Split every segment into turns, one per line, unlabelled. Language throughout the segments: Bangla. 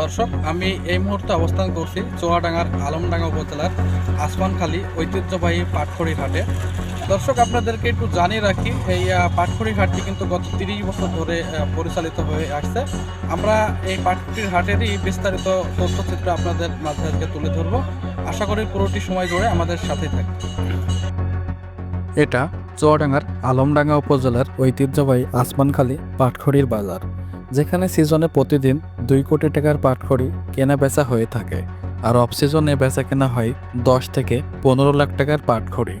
দর্শক, আমি এই মুহূর্তে অবস্থান করছি চোয়াডাঙ্গার আলমডাঙ্গা উপজেলার আসমানখালী ঐতিহ্যবাহী পাটখড়ি ঘাটে দর্শক, আপনাদেরকে একটু জানিয়ে রাখি, এই পাটখড়ি ঘাটটি কিন্তু গত তিরিশ বছর ধরে পরিচালিত হয়ে আসছে। আমরা এই পাটখড়ির হাটেরই বিস্তারিত তথ্যচিত্র আপনাদের মাঝে আজকে তুলে ধরবো। আশা করি পুরোটি সময় জুড়ে আমাদের সাথে থাকবে এটা চুয়াডাঙ্গার আলমডাঙ্গা উপজেলার ঐতিহ্যবাহী আসমানখালী পাটখড়ির বাজার, যেখানে সিজনে প্রতিদিন দুই কোটি টাকার পাটখড়ি কেনা বেচা হয়ে থাকে আর অফ সিজনে বেচা কেনা হয় দশ থেকে পনেরো লাখ টাকার পাটখড়ি।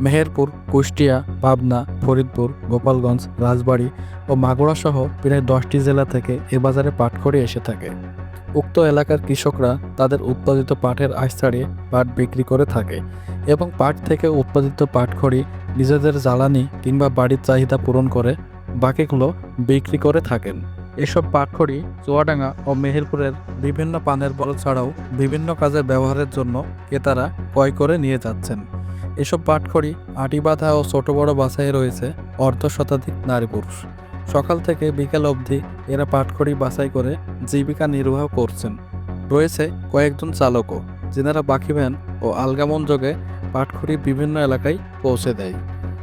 মেহেরপুর, কুষ্টিয়া, পাবনা, ফরিদপুর, গোপালগঞ্জ, রাজবাড়ী ও মাগুরা সহ প্রায় দশটি জেলা থেকে এ বাজারে পাটখড়ি এসে থাকে। উক্ত এলাকার কৃষকরা তাদের উৎপাদিত পাটের আশ ছাড়িয়ে পাট বিক্রি করে থাকে এবং পাট থেকে উৎপাদিত পাটখড়ি নিজেদের জ্বালানি কিংবা বাড়ির চাহিদা পূরণ করে বাকিগুলো বিক্রি করে থাকেন। এসব পাটখড়ি চুয়াডাঙ্গা ও মেহেরপুরের বিভিন্ন পানের বল ছাড়াও বিভিন্ন কাজে ব্যবহারের জন্য ক্রেতারা ক্রয় করে নিয়ে যাচ্ছেন। এসব পাটখড়ি আটি বাঁধা ও ছোট বড় বাছাই রয়েছে অর্ধ শতাধিক নারী পুরুষ। সকাল থেকে বিকেল অবধি এরা পাটখড়ি বাছাই করে জীবিকা নির্বাহ করছেন। রয়েছে কয়েকজন চালকও, যেনারা বাকি ভ্যান ও আলগামন যোগে পাটখড়ি বিভিন্ন এলাকায় পৌঁছে দেয়।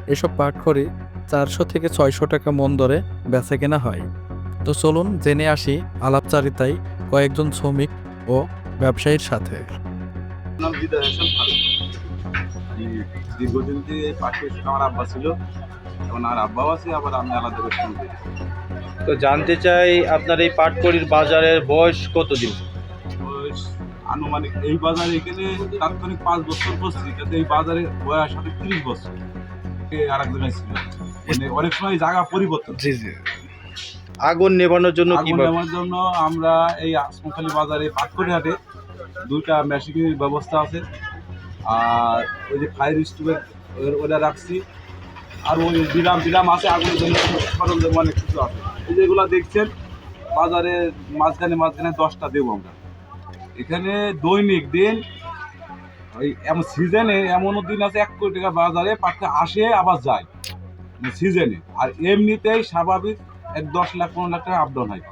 এসব পাটখড়ি চারশো থেকে ছয়শো টাকা মন দরে বেচা কেনা হয়। তো চলুন জেনে আসি আলাপচারিতায় কয়েকজন শ্রমিক ও ব্যবসায়ীর সাথে।
নাম হৃদয় হাসান দীর্ঘদিন থেকে পাশে আমার আব্বা ছিল। এখন আর আব্বাও আছে আবার আমি আলাদা করে করি।
তো জানতে চাই আপনার এই পাটকড়ির বাজারের বয়স কতদিন?
বয়স আনুমানিক এই বাজারে এখানে তাৎক্ষণিক পাঁচ বছর বসছি কিন্তু এই বাজারে বয়স সাথে তিরিশ বছর। আর এক জায়গায় ছিল। মানে অনেক সময় জায়গা পরিবর্তন।
জি জি।
আগুন নেভানোর জন্য
আগুন
কীভাবে?
জন্য আমরা এই আসমখালী বাজারে পাটকড়ি হাটে দুইটা মেশিনের ব্যবস্থা আছে। আর ওই যে ফায়ার স্টোভের ওটা রাখছি। আর ওই বিরাম বিরাম আছে আগুনের জন্য সরঞ্জাম অনেক কিছু আছে। এই যেগুলো দেখছেন বাজারে মাঝখানে মাঝখানে দশটা দেবো আমরা। এখানে দৈনিক দিন ওই এমন সিজনে এমনও দিন আছে এক কোটি টাকা বাজারে পাটটা আসে আবার যায়। সিজনে। আর এমনিতেই স্বাভাবিক এক দশ লাখ পনেরো লাখ টাকা আপ ডাউন হয়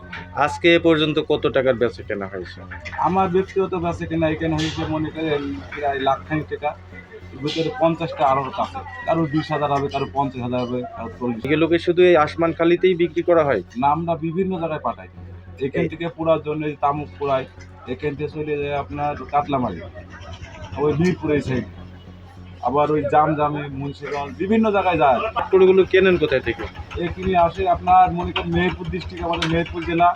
আজকে এ পর্যন্ত কত টাকার বেচা কেনা হয়েছে?
আমার ব্যক্তিগত বেচে কিনা এখানে হয়েছে মনে করেন প্রায় লাখ খানিক টাকা ভিতরে পঞ্চাশটা আরও আছে। কারও বিশ হাজার হবে কারও পঞ্চাশ হাজার হবে কারও চল্লিশ
এগুলোকে শুধু এই আসমান খালিতেই বিক্রি করা হয়?
না আমরা বিভিন্ন জায়গায় পাঠাই। এখান থেকে পুরার জন্য তামুক পুরাই এখান থেকে চলে যায় আপনার কাতলামারি। ওই মিরপুর সাইড আবার ওই জাম জামে মুন্সিগঞ্জ বিভিন্ন জায়গায় যায়।
পাটকড়িগুলো কেনেন কোথায় থেকে?
এখানে আসে আপনার মনে করেন মেহেরপুর ডিস্ট্রিক্ট আমাদের মেহেরপুর জেলা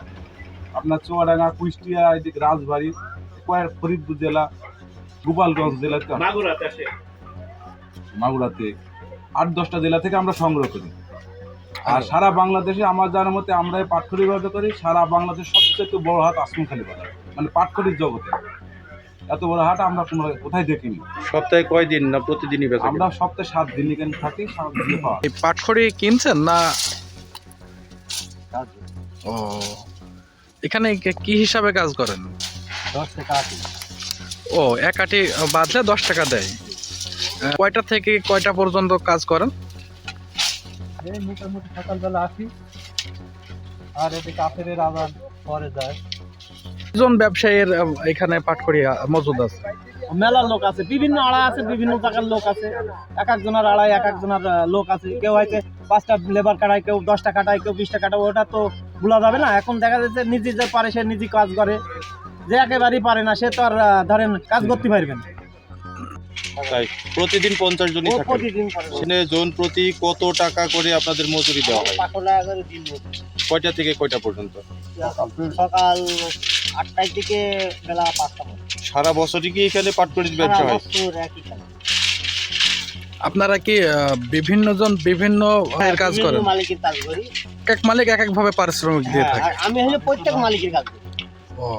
আপনার চুয়াডাঙ্গা কুষ্টিয়া এদিকে রাজবাড়ি কয়েক ফরিদপুর জেলা গোপালগঞ্জ জেলাতে আসে। মাগুরাতে আট দশটা জেলা থেকে আমরা সংগ্রহ করি। আর সারা বাংলাদেশে আমার জানার মতে আমরা পাটখড়ি ব্যবহার করি সারা বাংলাদেশ সবচেয়ে বড় হাত আসমখালি বাজার মানে পাটখড়ির জগতে। এত বড় হাট আমরা কোনো কোথায় দেখিনি।
সপ্তাহে কয় দিন না প্রতিদিনই বেচা
আমরা সপ্তাহে সাত দিন এখানে থাকি সাত দিনে পাওয়া
এই পাটখড়ি কিনছেন না? ও। এখানে কি হিসাবে কাজ করেন?
দশ টাকা আছে
ও এক আটি বাঁধলে দশ টাকা দেয়। কয়টা থেকে কয়টা পর্যন্ত কাজ করেন?
এই মোটামুটি সকালবেলা আসি আর এদিকে কাফের আবার পরে যায়।
জন ব্যবসায়ীর এখানে আহ, মজুদ আছে।
মেলার লোক আছে বিভিন্ন আড়া আছে বিভিন্ন জায়গার লোক আছে। এক একজনের আড়াই এক একজনের লোক আছে। কেউ হয়তো পাঁচটা লেবার কাটায় কেউ দশটা কাটায় কেউ বিশটা কাটায় ওটা তো ভুলা যাবে না। এখন দেখা যাচ্ছে নিজে যে পারে সে নিজে কাজ করে। যে একেবারেই পারে না সে তো আর ধরেন কাজ করতে পারবে না।
তাই প্রতিদিন পঞ্চাশ জনই থাকে। সেখানে জন প্রতি কত টাকা করে আপনাদের মজুরি দেওয়া হয়। কয়টা থেকে কয়টা পর্যন্ত?
সকাল আটটায় থেকে বেলা পাঁচটা
সারা বছরই কি এখানে পাটকড়ির ব্যবসা হয়।
আপনারা কি আহ, বিভিন্ন জন বিভিন্ন কাজ করেন?
মালিকের কাজ করি।
এক মালিক এক এক ভাবে পারিশ্রমিক দিয়ে
হ্যাঁ,
থাকে।
আমি হলে প্রত্যেক মালিকের কাজ করি।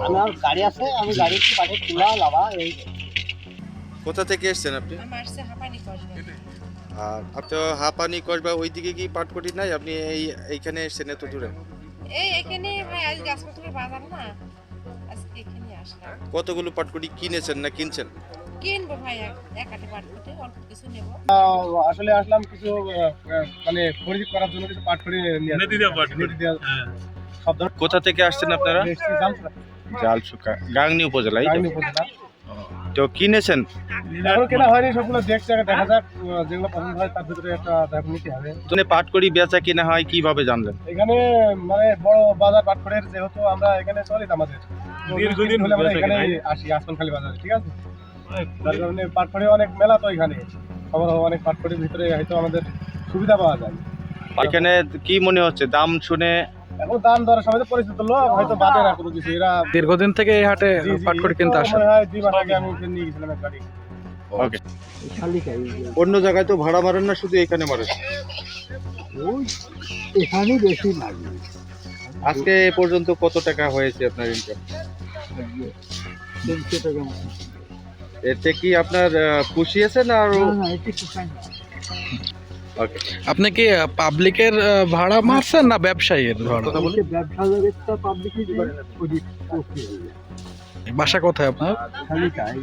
আমার গাড়ি আছে আমি গাড়ি কি তুলা লাভা এই
কোথা থেকে এসেছেন আপনি? আর আপনি তো হাঁপানি কসবা ওইদিকে কি পাটকড়ি নাই? আপনি এই এইখানে এসেছেন এত দূরে।
এই এখানে ভাই আজ গাছপত্রের বাজার না আজকে এখানে আসলাম।
কতগুলো পাটকড়ি কিনেছেন না কিনছেন?
কিনবো ভাই এক আটে পাট অল্প কিছু নেব।
আসলে আসলাম কিছু মানে খরিদ করার জন্য কিছু পাট করে নিয়ে নদী দেওয়া সব ধরনের
কোথা থেকে আসছেন আপনারা?
এসছি জামতলা।
জাল গাংনি উপজেলা এই
উপজেলা।
তো কিনেছেন
এখন কেনা হয়নি সবগুলো দেখছে দেখা যাক যেগুলো পছন্দ হয় তার ভিতরে একটা দেখ নিতে হবে।
তুমি পাট করি বেচা কিনা হয় কীভাবে জানলেন?
এখানে মানে বড় বাজার যেহেতু আমরা এখানে চলি আমাদের। দীর্ঘদিন হলে আমরা এখানে। আসি আসমানখালি বাজারে ঠিক আছে? তার কারণে অনেক মেলা তো এখানে। খবর অনেক ভিতরে হয়তো আমাদের সুবিধা পাওয়া যায়।
এখানে কি মনে হচ্ছে? দাম শুনে
এখন দাম তো পরিচিত লোক হয়তো বাদে না কিছু। এরা
দীর্ঘদিন থেকে এই হাটে
জি,
কিনতে
তো
আসেন।
দুই মাস আগে আমি নিয়ে গেছিলাম এক গাড়ি
ওকে। অন্য জায়গায় তো ভাড়া মারেন না শুধু এখানে মারেন।
এখানে বেশি লাগে।
আজকে এ পর্যন্ত কত টাকা হয়েছে আপনার ইনকাম
তিনশো টাকা
এতে কি আপনার পুষিয়েছে না আরও
আপনি কি পাবলিকের ভাড়া মারছেন না ব্যবসায়ীর ভাড়া? বাসা কোথায় আপনার?
খালি তাই